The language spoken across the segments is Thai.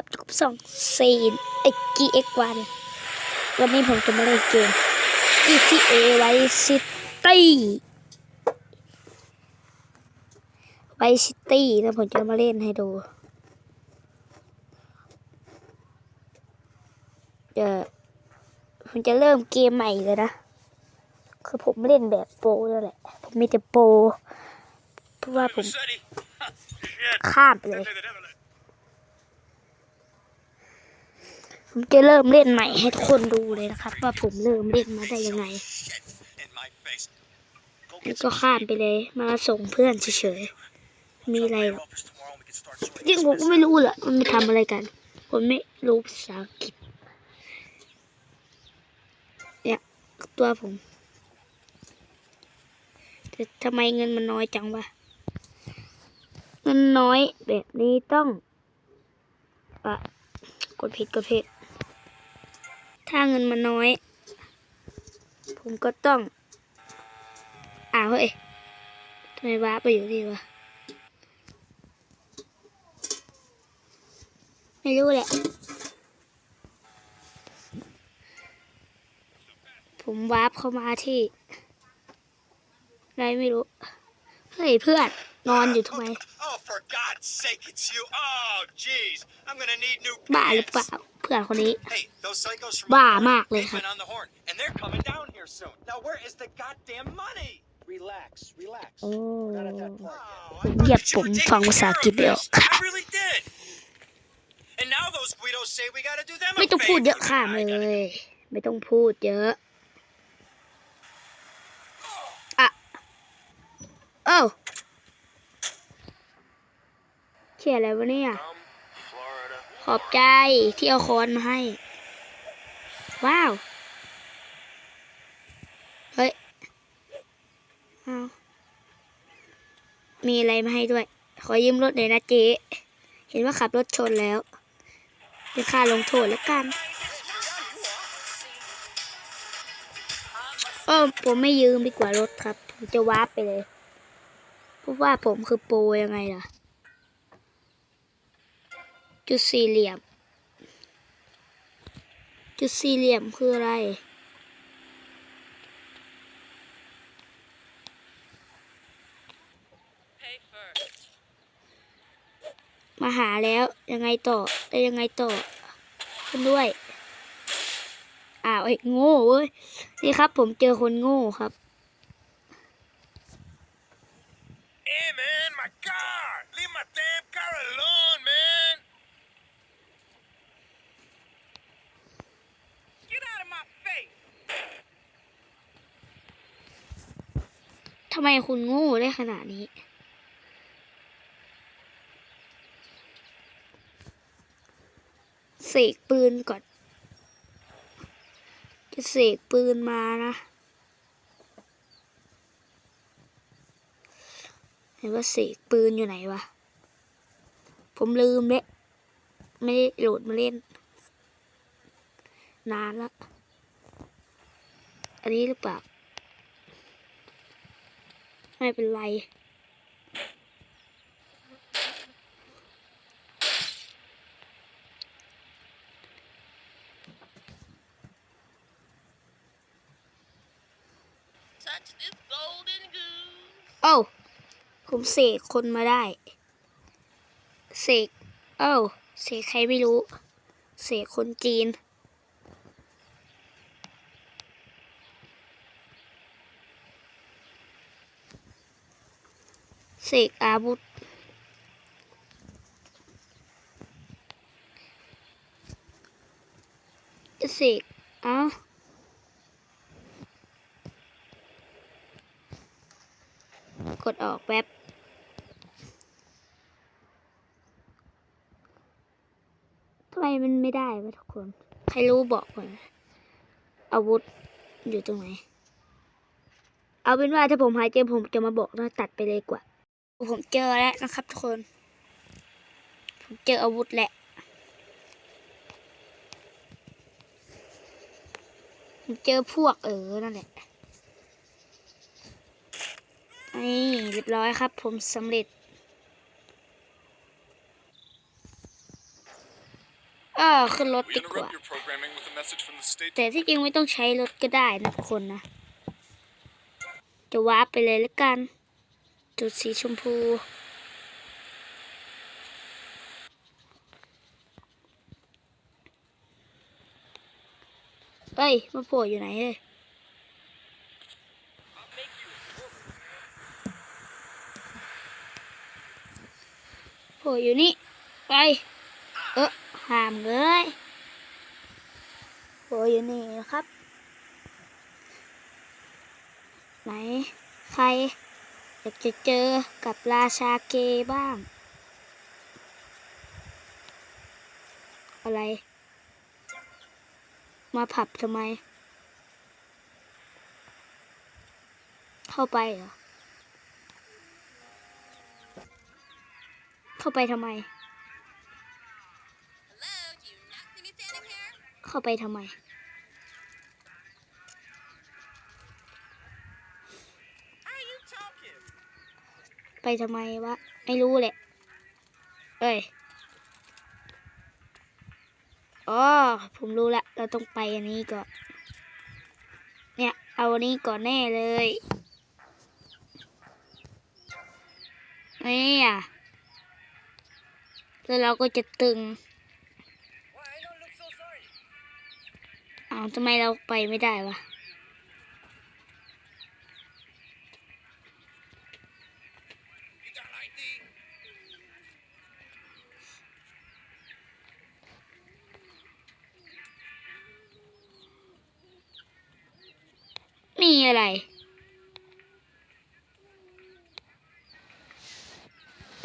ครับทุกสองซีนไอ้ GX1 วันนี้ผมจะมาเล่นเกม GTA Vice City Vice City แล้วผมจะมาเล่นให้ดูเดี๋ยวผมจะเริ่มเกมใหม่เลยนะ คือผมเล่นแบบโปรแล้วแหละ ผมมีแต่โปรเพราะว่าผม Machete. Shit. ข้ามไปเลย ผมจะเริ่มเล่นใหม่ให้ทุกคนดูเลยนะครับ ว่าผมเริ่มเล่นมาได้ยังไงแล้วก็ข้ามไปเลย มาส่งเพื่อนเฉยๆ มีอะไรหรอก office tomorrow and we can start sorting จริงผมก็ไม่รู้แหละมันไปทำอะไรกัน ผมไม่รู้ภาษาอังกฤษเนี่ยตัวผมแต่ทำไมเงินมันน้อยจังวะเงินน้อยแบบนี้ต้องอะกดผิดกดผิด ถ้าเงินมันน้อย ผมก็ต้องอ้าวเฮ้ยทำไมว้าร์ปไปอยู่ที่วะไม่รู้แหละ ผมวาร์ปเข้ามาที่อะไรไม่รู้ เฮ้ยเพื่อน นอนอยู่ทำไม Oh, for God's sake, it's you. Oh, jeez. I'm gonna need new บ้าหรือเปล่า pants. เพื่อนคนนี้ Hey, those psychos from บ้า up north, มากเลย they've ครับ been on the horn, and they're coming down here soon. Now, where is the goddamn money? Relax, relax. โอ้ We're not at that point. Oh, ผ I ม thought เหยียบ that you ผม were ฟัง taking ภาษาอัง care กฤษ of เดียว this. I really did. And now those Guidos say we gotta do them ไม่ a ต้องพูดเยอะ favor. ข้าม I เล gotta ยไม่ต้องพูดเยอะอะเอ้าเขียนอะไรวะเนี่ย From Florida. ขอบใจที่เอาค้อนมาให้ ว้าว เฮ้ยเอามีอะไรมาให้ด้วย ขอยืมรถหน่อยนะเจ๊ เห็นว่าขับรถชนแล้ว เป็นค่าลงโทษแล้วกัน เออผมไม่ยืมดีกว่ารถครับ ผมจะวาร์ปไปเลย เพราะว่าผมคือโปรยังไงล่ะ จุดสี่เหลี่ยม จุดสี่เหลี่ยมคืออะไร มาหาแล้วยังไงต่อได้ยังไงต่อขึ้นด้วย อ้าวไอ้โง่เว้ย นี่ครับผมเจอคนโง่ครับำไมคุณโง่ได้ขนาดนี้ เสกปืนก่อน จะเสกปืนมานะเห็นว่าเสกปืนอยู่ไหนวะ ผมลืมเลยไม่ได้โหลดมาเล่น นานละ อันนี้หรือเปล่า ไม่เป็นไร touch this golden goose. โอ้าผมเสกคนมาได้ เสก เอ้า เสกใครไม่รู้ เสกคนจีน เสกอาวุธ เสกอ้ากดออกแป๊บ ทำไมมันไม่ได้วะทุกคน ใครรู้บอกก่อนอาวุธอยู่ตรงไหน เอาเป็นว่าถ้าผมหายเจอผมจะมาบอกนะตัดไปเลยกว่า ผมเจอแล้วนะครับทุกคน ผมเจออาวุธแล้วผมเจอพวกเออนั่นแหละนี่เรียบร้อยครับ ผมสำเร็จก็ขึ้นรถดีกว่า แต่ที่จริงไม่ต้องใช้รถก็ได้นะทุกคนนะ จะวาร์ปไปเลยแล้วกัน จุดสีชมพู เอ้ยมาโผล่อยู่ไหนเลยโผล่อยู่นี่ ไป เออห้ามเลยโผล่อยู่นี่นะครับ ไหน ใคร อยากจะเจอกับราชาเกย์บ้าง อะไร มาผับทำไม เข้าไปเหรอ เข้าไปทำไม Hello, do you not see me standing here? เข้าไปทำไม ทำไมวะ ไม่รู้แหละ เอ้ย อ๋อ ผมรู้ละ เราต้องไปอันนี้ก่อน เนี่ย เอาอันนี้ก่อนแน่เลยนี่อะแล้วเราก็จะตึง Why I don't look so sorry? อ้าทำไมเราไปไม่ได้วะ อะไร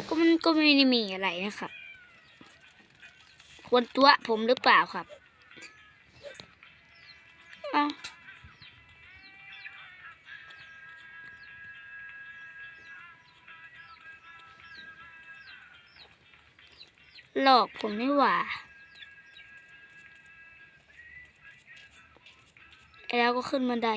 ก็มันก็ไม่ได้มีอะไรนะครับควรตัวผมหรือเปล่าครับเอ้าหลอกผมนี่หว่าแล้วก็ขึ้นบันได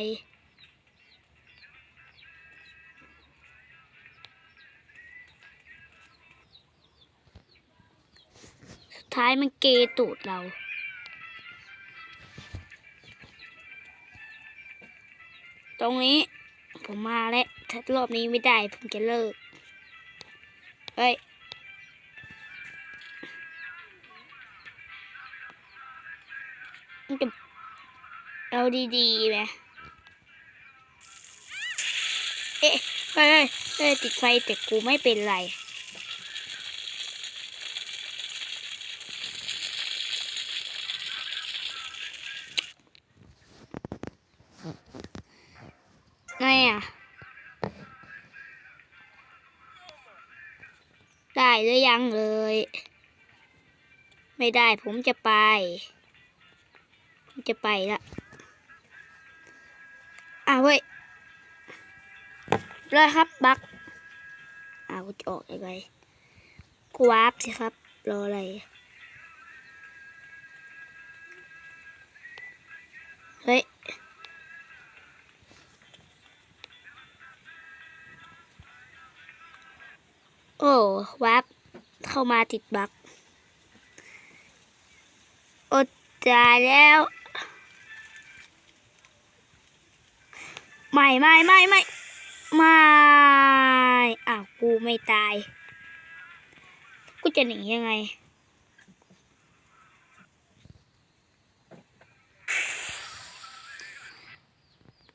ท้ายมันเกยตูดเรา ตรงนี้ ผมมาแล้วถ้ารอบนี้ไม่ได้ ผมจะเลิก เฮ้ยมันจะเอาดีๆไหมเอ๊ะเฮ้ยเฮ้ยติดไฟแต่กูไม่เป็นไร ไงอะ ได้หรือยังเลยไม่ได้ผมจะไป ผมจะไปละอ้าวเว้ยเลยครับบักอ้าวจะออกยังไงกวาร์ปสิครับ รออะไรเฮ้ย โอ้วับเข้ามาติดบักอดตายแล้ว ไม่ไม่ไม่ไม่ไม่อ้าวกูไม่ตาย กูจะหนียังไง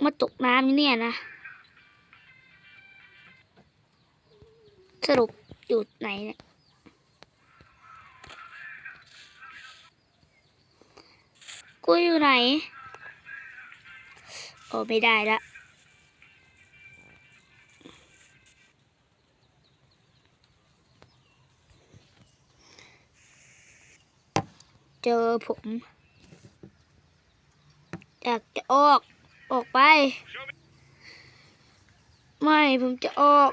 มาตกน้ำเนี่ยนะ สรุปอยู่ไหนเนี่ยกูอยู่ไหน โอ้ไม่ได้ละเจอผมอยากจะออก ออกไป ไม่ ผมจะออก